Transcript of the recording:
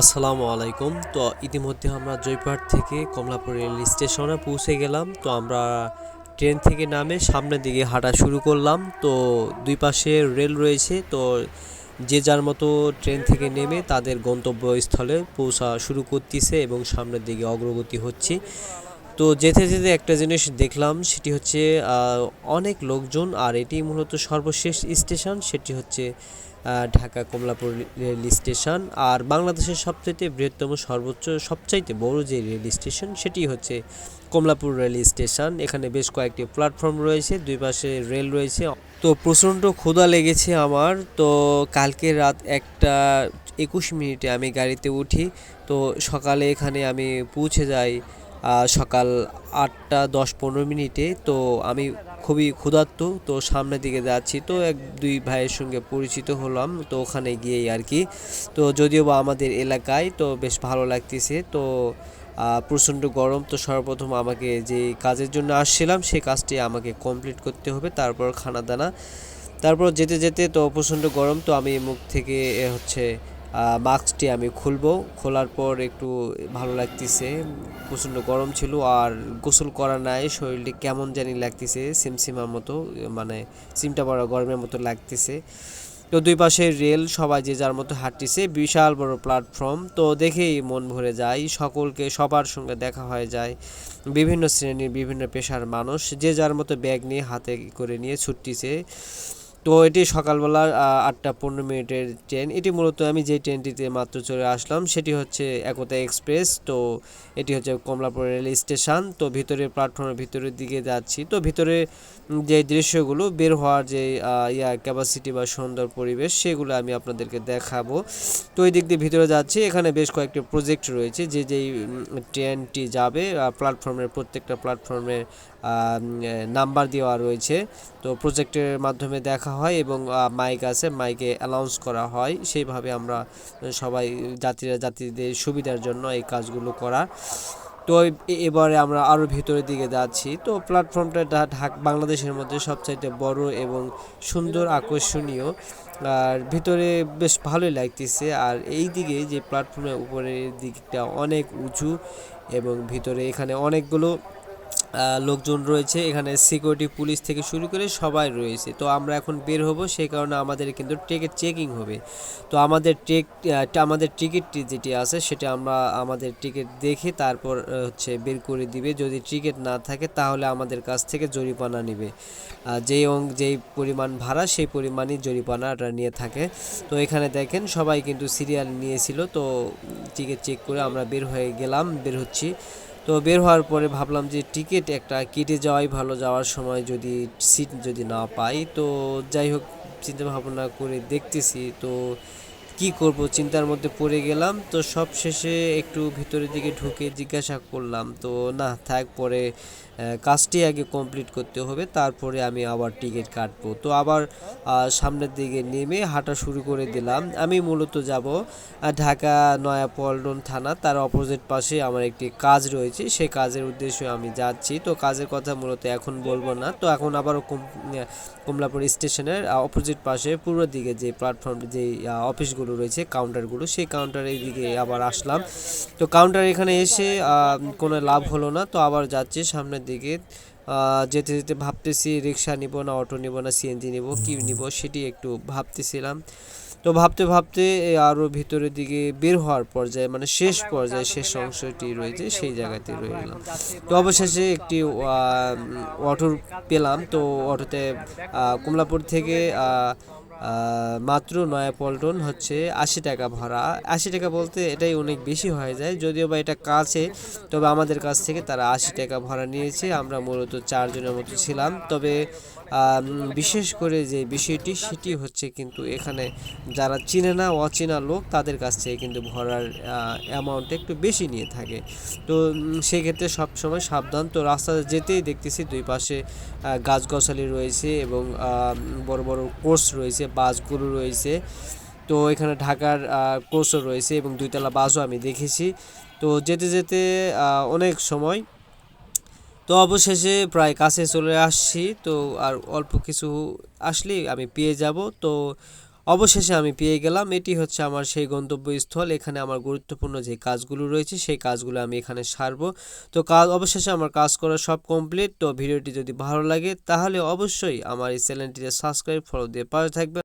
আসসালামু আলাইকুম। তো ইতিমধ্যে আমরা জয়পাট থেকে কমলাপুর রেল স্টেশনে পৌঁছে গেলাম। তো আমরা ট্রেন থেকে নামে সামনের দিকে হাঁটা শুরু করলাম। তো দুই পাশে রেল রয়েছে। তো যে যার মতো ট্রেন থেকে নেমে তাদের গন্তব্যস্থলে পৌঁছা শুরু করতেছে এবং সামনের দিকে অগ্রগতি হচ্ছে। তো যেতে যেতে একটা জিনিস দেখলাম, সেটি হচ্ছে অনেক লোকজন, আর এটি মূলত সর্বশেষ স্টেশন, সেটি হচ্ছে ঢাকা কমলাপুর রেল স্টেশন। আর বাংলাদেশের সবচাইতে বৃহত্তম, সর্বোচ্চ, সবচাইতে বড় যে রেল স্টেশন, সেটি হচ্ছে কমলাপুর রেল স্টেশন। এখানে বেশ কয়েকটি প্ল্যাটফর্ম রয়েছে, দুই পাশে রেল রয়েছে। তো প্রচণ্ড ক্ষুধা লেগেছে আমার। তো কালকে রাত একটা, একুশ মিনিটে আমি গাড়িতে উঠি। তো সকালে এখানে আমি পৌঁছে যাই সকাল আটটা দশ পনেরো মিনিটে। তো আমি খুবই ক্ষুধার্ত, তো সামনের দিকে যাচ্ছি। তো এক দুই ভাইয়ের সঙ্গে পরিচিত হলাম, তো ওখানে গিয়েই আর কি। তো যদিও বা আমাদের এলাকায়, তো বেশ ভালো লাগতেছে। তো প্রচণ্ড গরম, তো সর্বপ্রথম আমাকে যে কাজের জন্য আসছিলাম সেই কাজটি আমাকে কমপ্লিট করতে হবে, তারপর খানা দানা তারপর যেতে যেতে তো প্রচণ্ড গরম, তো আমি মুখ থেকে হচ্ছে মাস্কটি আমি খুলবো। খোলার পর একটু ভালো লাগতেছে, প্রচণ্ড গরম ছিল আর গোসল করা নাই, শরীরটি কেমন জানি লাগতেছে, সিমসিমার মতো মানে সিমটা বড় গরমের মতো লাগতেছে। তো দুই পাশে রেল, সবাই যে যার মতো হাঁটতেছে, বিশাল বড় প্ল্যাটফর্ম তো দেখেই মন ভরে যায়, সকলকে সবার সঙ্গে দেখা হয়ে যায়। বিভিন্ন শ্রেণির বিভিন্ন পেশার মানুষ, যে যার মতো ব্যাগ নিয়ে হাতে করে নিয়ে ছুটতেছে। তো এটি সকালবেলা আটটা পনেরো মিনিটের ট্রেন এটি মূলত আমি যে ট্রেনটিতে মাত্র চলে আসলাম, সেটি হচ্ছে একতা এক্সপ্রেস তো এটি হচ্ছে কমলাপুর রেল স্টেশন। তো ভিতরে প্ল্যাটফর্মের ভিতরের দিকে যাচ্ছি। তো ভিতরে যে দৃশ্যগুলো বের হওয়ার যে ইয়া ক্যাপাসিটি বা সুন্দর পরিবেশ, সেগুলো আমি আপনাদেরকে দেখাবো। তো এই দিক দিয়ে ভিতরে যাচ্ছি। এখানে বেশ কয়েকটি প্রজেক্ট রয়েছে। যে যেই ট্রেনটি যাবে প্ল্যাটফর্মের প্রত্যেকটা প্ল্যাটফর্মের নাম্বার দেওয়া রয়েছে। তো প্রজেক্টের মাধ্যমে দেখা হয় এবং মাইক আছে মাইকে অ্যানাউন্স করা হয়। সেইভাবে আমরা সবাই, যাত্রীরা, যাত্রীদের সুবিধার জন্য এই কাজগুলো করা। তো এবারে আমরা আরও ভিতরের দিকে যাচ্ছি। তো প্ল্যাটফর্মটা ঢাক, বাংলাদেশের মধ্যে সবচাইতে বড় এবং সুন্দর, আকর্ষণীয়। আর ভিতরে বেশ ভালোই লাগতেছে। আর এই দিকে যে প্ল্যাটফর্মের উপরের দিকটা অনেক উঁচু এবং ভিতরে এখানে অনেকগুলো লোকজন রয়েছে। এখানে সিকিউরিটি পুলিশ থেকে শুরু করে সবাই রয়েছে। তো আমরা এখন বের হব। সেই কারণে আমাদের কিন্তু টিকিট চেকিং হবে। তো আমাদের টেক আমাদের টিকিটটি যেটি আছে, সেটা আমরা আমাদের টিকিট দেখে তারপর হচ্ছে বের করে দিবে। যদি টিকিট না থাকে, তাহলে আমাদের কাছ থেকে জরিমানা নেবে। যেই অং- যেই পরিমাণ ভাড়া, সেই পরিমাণই জরিমানাটা নিয়ে থাকে। তো এখানে দেখেন, সবাই কিন্তু সিরিয়াল নিয়েছিল। তো টিকিট চেক করে আমরা বের হয়ে গেলাম, বের হচ্ছি। তো বের হওয়ার পরে ভাবলাম যে টিকিট একটা কেটে যাওয়াই ভালো, যাওয়ার সময় যদি সিট যদি না পাই। তো যাই হোক চিন্তা ভাবনা করে দেখতেছি। তো কি করব, চিন্তার মধ্যে পড়ে গেলাম। তো সব শেষে একটু ভিতরের দিকে ঢুকে জিজ্ঞাসা করলাম। তো না, থাক, পরে কাজটি আগে কমপ্লিট করতে হবে, তারপরে আমি আবার টিকিট কাটবো। তো আবার সামনের দিকে নেমে হাঁটা শুরু করে দিলাম। আমি মূলত যাব ঢাকা নয়াপল্টন থানা, তার অপোজিট পাশে আমার একটি কাজ রয়েছে সেই কাজের উদ্দেশ্যে আমি যাচ্ছি। তো কাজের কথা মূলত এখন বলব না। তো এখন আবারও কম- কমলাপুর স্টেশনের অপোজিট পাশে পূর্ব দিকে যে প্ল্যাটফর্ম যে অফিসগুলো রয়েছে কাউন্টারগুলো সেই কাউন্টারের দিকে আবার আসলাম। তো কাউন্টার এখানে এসে কোনো লাভ হলো না। তো আবার যাচ্ছি সামনের দিকে যেতে যেতে ভাবতেছি রিক্সা নিব না অটো নিব না সিএনজি নিব কি নিব সেটি একটু ভাবতেছিলাম। তো ভাবতে ভাবতে এই আরও ভিতরের দিকে বের হওয়ার পর্যায়ে মানে শেষ পর্যায়ে শেষ অংশটি রয়েছে সেই জায়গাতে রয়ে গেলাম তো অবশেষে একটি অটো পেলাম তো অটোতে আহ, কমলাপুর থেকে মাত্র নয়াপল্টন হচ্ছে আশি টাকা ভাড়া। আশি টাকা বলতে এটাই অনেক বেশি হয়ে যায়, যদিও বা এটা কাছে, তবে আমাদের কাছ থেকে তারা আশি টাকা ভাড়া নিয়েছে, আমরা মূলত চারজনের মতো ছিলাম। তবে বিশেষ করে যে বিষয়টি, সেটি হচ্ছে কিন্তু এখানে যারা চিনে না, অচেনা লোক, তাদের কাছ থেকে কিন্তু ভরার অ্যামাউন্ট একটু বেশি নিয়ে থাকে। তো সেক্ষেত্রে সবসময় সাবধান। তো রাস্তাতে যেতেই দেখতেছি দুই পাশে গাছগাছালি রয়েছে এবং বড় বড় কোর্স রয়েছে বাসগুলো রয়েছে। তো এখানে ঢাকার কোচও রয়েছে এবং দুইতলা বাসও আমি দেখেছি। তো যেতে যেতে অনেক সময়। তো অবশেষে প্রায় কাছে চলে আসছি। তো আর অল্প কিছু আসলেই আমি পেয়ে যাব। তো অবশেষে আমি পেয়ে গেলাম। এটি হচ্ছে আমার সেই গন্তব্যস্থল। এখানে আমার গুরুত্বপূর্ণ যে কাজগুলো রয়েছে, সেই কাজগুলো আমি এখানে সারব। তো কাজ, অবশেষে আমার কাজ করা সব কমপ্লিট তো ভিডিওটি যদি ভালো লাগে, তাহলে অবশ্যই আমার এই চ্যানেলটিতে সাবস্ক্রাইব ফলো দিয়ে পাশে থাকবে